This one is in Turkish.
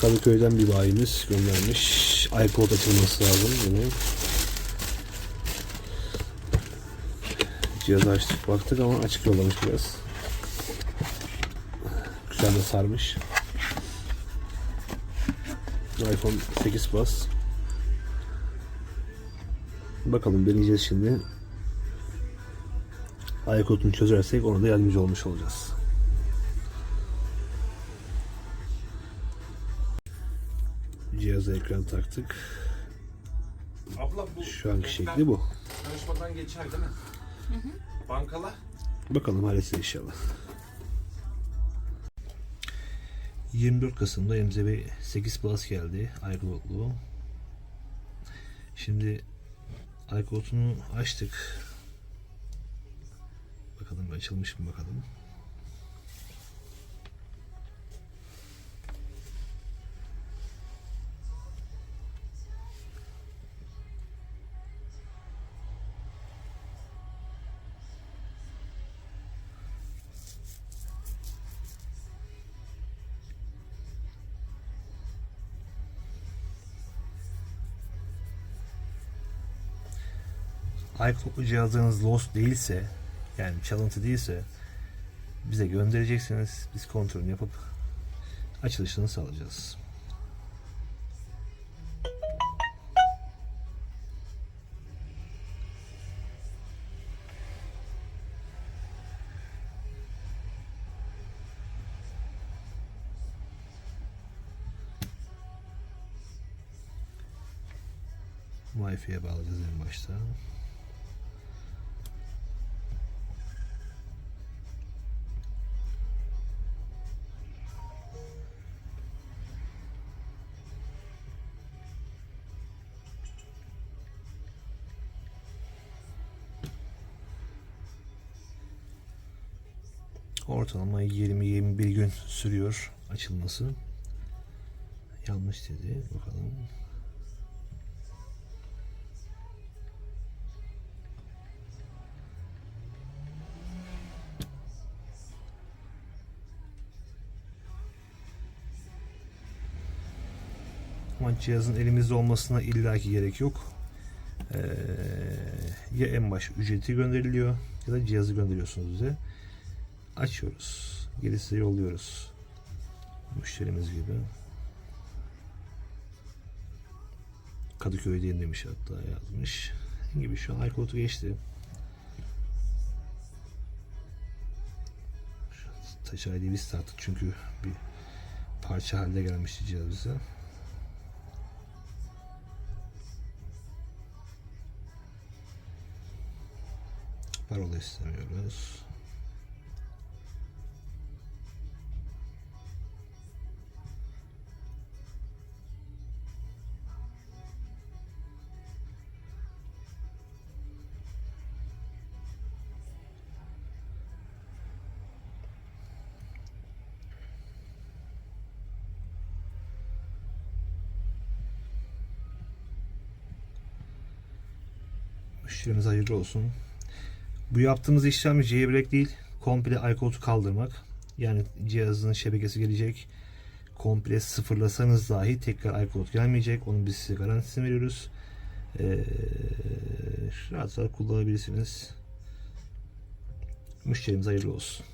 Kadıköy'den bir bayimiz göndermiş. iPod açılması lazım bunu. Cihazı açtık baktık ama açık yollamış biraz. Güzel de sarmış. iPhone 8 Plus. Bakalım deneyeceğiz şimdi. iCloud'unu çözersek ona da yardımcı olmuş olacağız. Cihaza ekran taktık. Abla bu Şu anki renkler şekli bu. Karışmadan geçer değil mi? Bankala. Bakalım halletsin inşallah. 24 Kasım'da elimize bir 8 Plus geldi iCloud'lu. Şimdi iCloud'unu açtık. Bakalım açılmış mı bakalım. iCloud cihazınız lost değilse yani çalıntı değilse bize göndereceksiniz. Biz kontrolünü yapıp açılışını sağlayacağız. Wi-Fi'ye bağlayacağız en başta. Ortalama 20-21 gün sürüyor açılması. Yanlış dedi. Bakalım. Ama cihazın elimizde olmasına illaki gerek yok. Ee, ya en baş ücreti gönderiliyor ya da cihazı gönderiyorsunuz bize. Açıyoruz. Gerisi yolluyoruz. Müşterimiz gibi. Kadıköy'deyim demiş hatta yazmış. Gibi şu an iCloud'u geçti. Touch ID biz tarttık çünkü bir parça halde gelmişti cihaz bize. Parola istemiyoruz. Müşterimiz hayırlı olsun. Bu yaptığımız işlem jailbreak değil, komple iCloud'u kaldırmak. Yani cihazın şebekesi gelecek. Komple sıfırlasanız dahi tekrar iCloud gelmeyecek. Onun biz size garantisini veriyoruz. Ee, rahat rahat kullanabilirsiniz. Müşterimiz hayırlı olsun.